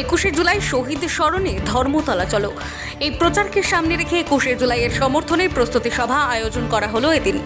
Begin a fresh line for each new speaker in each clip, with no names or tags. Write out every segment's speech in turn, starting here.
একুশে জুলাই শহীদ স্মরণে ধর্মতলা চলো। এই প্রচারকে সামনে রেখে একুশে জুলাইয়ের সমর্থনে প্রস্তুতি সভা আয়োজন করা হলো এদিন।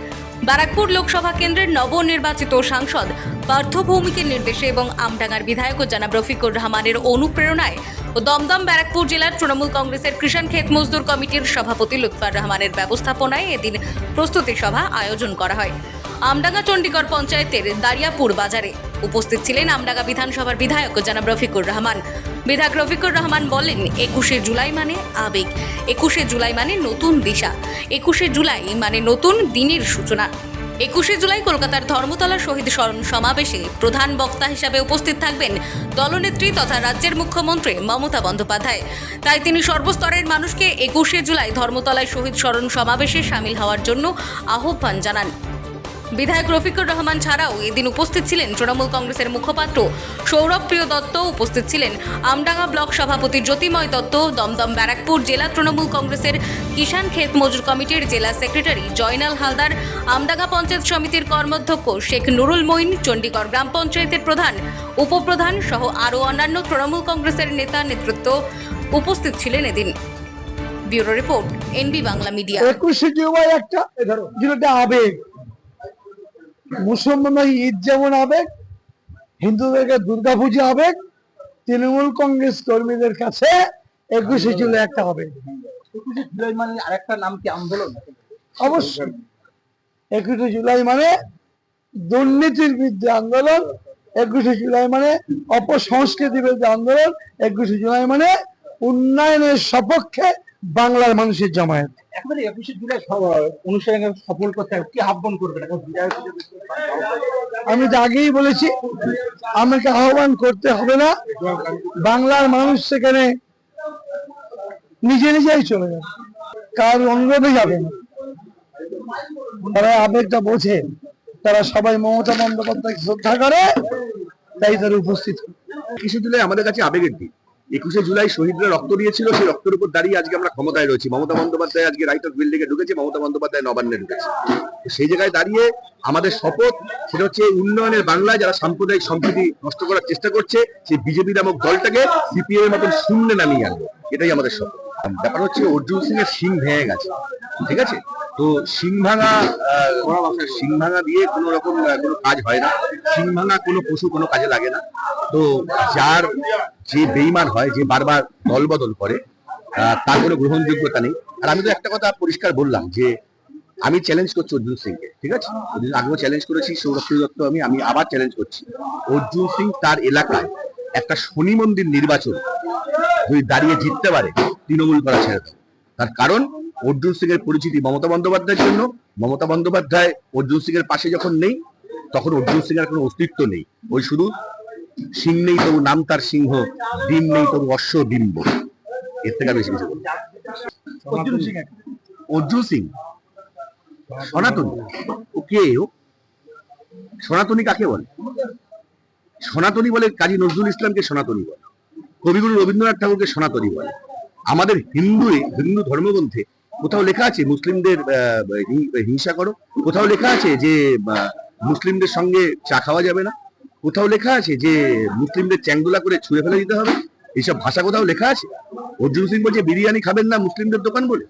ব্যারাকপুর লোকসভা কেন্দ্রের নবনির্বাচিত সাংসদ পার্থ ভৌমিকের নির্দেশে এবং আমডাঙ্গার বিধায়ক জনাব রফিকুর রহমানের অনুপ্রেরণায় ও দমদম ব্যারাকপুর জেলার তৃণমূল কংগ্রেসের কৃষাণ ক্ষেত মজদুর কমিটির সভাপতি লুৎফার রহমানের ব্যবস্থাপনায় এদিন প্রস্তুতি সভা আয়োজন করা হয়। আমডাঙ্গা চণ্ডীগড় পঞ্চায়েতের দারিয়াপুর বাজারে। উপস্থিত ছিলেন আমডাঙ্গা বিধানসভার বিধায়ক জনাব রফিকুর রহমান। বিধায়ক রফিকুর রহমান বলেন, একুশে জুলাই মানে আবেগ, একুশে জুলাই মানে নতুন দিশা, একুশে জুলাই মানে নতুন দিনের সূচনা। একুশে জুলাই কলকাতার ধর্মতলা শহীদ স্মরণ সমাবেশে প্রধান বক্তা হিসাবে উপস্থিত থাকবেন দলনেত্রী তথা রাজ্যের মুখ্যমন্ত্রী মমতা বন্দ্যোপাধ্যায়। তাই তিনি সর্বস্তরের মানুষকে একুশে জুলাই ধর্মতলায় শহীদ স্মরণ সমাবেশে সামিল হওয়ার জন্য আহ্বান জানান। বিধায়ক রফিকুর রহমান ছাড়াও এদিন উপস্থিত ছিলেন তৃণমূল কংগ্রেসের মুখপাত্র সৌরভ প্রিয় দত্ত, উপস্থিত ছিলেন আমডাঙ্গা ব্লক সভাপতি জ্যোতিময় দত্ত, দমদম ব্যারাকপুর জেলা তৃণমূল কংগ্রেসের কিষাণ ক্ষেত মজুর কমিটির জেলা সেক্রেটারি জয়নাল হালদার, আমডাঙ্গা পঞ্চায়েত সমিতির কর্মাধ্যক্ষ শেখ নুরুল মঈন, চণ্ডীগড় গ্রাম পঞ্চায়েতের প্রধান উপপ্রধান সহ আরও অন্যান্য তৃণমূল কংগ্রেসের নেতা নেতৃত্ব উপস্থিত ছিলেন এদিন। Bureau report, NB Bangla media.
একুশে জুলাই একটা যেটা আবেগ মুসলমান ঈদ যেমন আবেগ হিন্দুদেরকে দুর্গাপূজা আবেগ তৃণমূল কংগ্রেস কর্মীদের কাছে একুশে জুলাই একটা
একুশে জুলাই মানে আরেকটা নাম কি আন্দোলন?
অবশ্যই। একুশে জুলাই মানে দুর্নীতির বিরুদ্ধে আন্দোলন একুশে জুলাই মানে অপসংস্কৃতির বিরুদ্ধে আন্দোলন একুশে জুলাই মানে উন্নয়নের সপক্ষে বাংলার মানুষের জামায়াত।
একেবারে একুশে জুলাই অনুষ্ঠানকে সফল করতে কি আহ্বান করবেন?
আমি তো আগেই বলেছি আমাকে আহ্বান করতে হবে না। বাংলার মানুষ সেখানে নিজে নিজেই চলে যাবে। কার অনুরোধে যাবে না। তারা আবেগটা বোঝে। তারা সবাই মমতা বন্দ্যোপাধ্যায় শ্রদ্ধা করে তাই তারা উপস্থিত।
কিছু জুলাই আমাদের কাছে আবেগের দিন। একুশে জুলাই শহীদরা রক্ত দিয়েছিল, সেই রক্তের উপর দাঁড়িয়ে আজকে আমরা ক্ষমতায় রয়েছি। মমতা বন্দ্যোপাধ্যায় আজকে রাইট অফ বিল্ডিং এ ঢুকেছে, মমতা বন্দ্যোপাধ্যায় নবান্নে ঢুকেছে। সেই জায়গায় দাঁড়িয়ে আমাদের শপথ, সেটা হচ্ছে উন্নয়নের বাংলায় যারা সাম্প্রদায়িক সম্প্রীতি নষ্ট করার চেষ্টা করছে, সেই বিজেপি নামক দলটাকে সিপিএম এর মতন শূন্য নামিয়ে আনব। এটাই আমাদের শপথ। ব্যাপার হচ্ছে অর্জুন সিং এর সিং ভেঙে গেছে। ঠিক আছে? তো সিং ভাঙা সিং ভাঙা দিয়ে কোনো রকম কোনো কাজ হয় না। সিং ভাঙা কোনো পশু কোনো কাজে লাগে না। তো যার যে বেইমান হয়, যে বারবার দলবদল করে তার কোনো গ্রহণযোগ্যতা নেই। আর আমি তো একটা কথা পরিষ্কার বললাম যে, আমি চ্যালেঞ্জ করছি অর্জুন সিংকে, ঠিক আছে? অর্জুন, আগেও চ্যালেঞ্জ করেছি সৌরভ দত্ত আমি আমি আবার চ্যালেঞ্জ করছি। অর্জুন সিং তার এলাকায় একটা শনি মন্দির নির্বাচন যদি দাঁড়িয়ে জিততে পারে, তৃণমূল করা ছেড়ে তার কারণ অর্জুন সিং এর পরিচিতি মমতা বন্দ্যোপাধ্যায়ের জন্য। মমতা বন্দ্যোপাধ্যায় অর্জুন সিং এর পাশে যখন নেই তখন অর্জুন সিং এর কোনো অস্তিত্ব নেই। ওই শুধু সিং নেই তবু নাম তার সিংহ ডিম নেই তবু অশ্ব ডিম্ব এর থেকে বেশি কিছু
অর্জুন সিং।
অর্জুন সিং? সনাতনী? ও কে ও? সনাতনী কাকে বলে? সনাতনী বলে কাজী নজরুল ইসলামকে সনাতনী বলে। কবিগুরু রবীন্দ্রনাথ ঠাকুরকে সনাতনী বলে। আমাদের হিন্দু হিন্দু ধর্মগ্রন্থে কোথাও লেখা আছে, মুসলিমদের হিংসা করো। কোথাও লেখা আছে যে মুসলিমদের সঙ্গে চা খাওয়া যাবে না। কোথাও লেখা আছে যে, মুসলিমদের চ্যাংদোলা করে ছুঁড়ে ফেলে দিতে হবে। এইসব ভাষা কোথাও লেখা আছে? অর্জুন সিং বলছে, বিরিয়ানি খাবেন না মুসলিমদের দোকান বলে?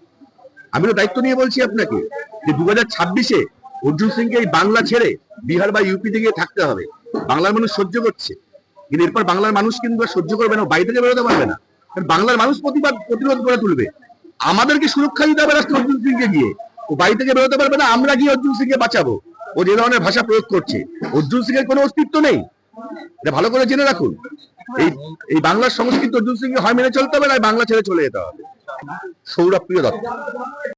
আমি তো দায়িত্ব নিয়ে বলছি আপনাকে যে দু হাজার ছাব্বিশে অর্জুন সিংকে এই বাংলা ছেড়ে বিহার বা ইউপিতে গিয়ে থাকতে হবে। বাংলার মানুষ সহ্য করছে। কিন্তু এরপর বাংলার মানুষ কিন্তু সহ্য করবে না বাড়ি থেকে বেরোতে পারবে না। বাংলার মানুষ প্রতিবাদ, প্রতিরোধ করে তুলবে। আমাদেরকে সুরক্ষা দিতে হবে রাষ্ট্র অর্জুন সিংকে গিয়ে। ও বাড়ি থেকে বেরোতে পারবে না, আমরা গিয়ে অর্জুন সিংকে বাঁচাবো। ও যে ধরনের ভাষা প্রয়োগ করছে। অর্জুন সিং এর কোনো অস্তিত্ব নেই। এটা ভালো করে জেনে রাখুন। এই এই বাংলার সংস্কৃতি অর্জুন সিংকে হয় মেনে চলতে হবে, না বাংলা ছেড়ে চলে যেতে হবে। সৌরভ প্রিয় দত্ত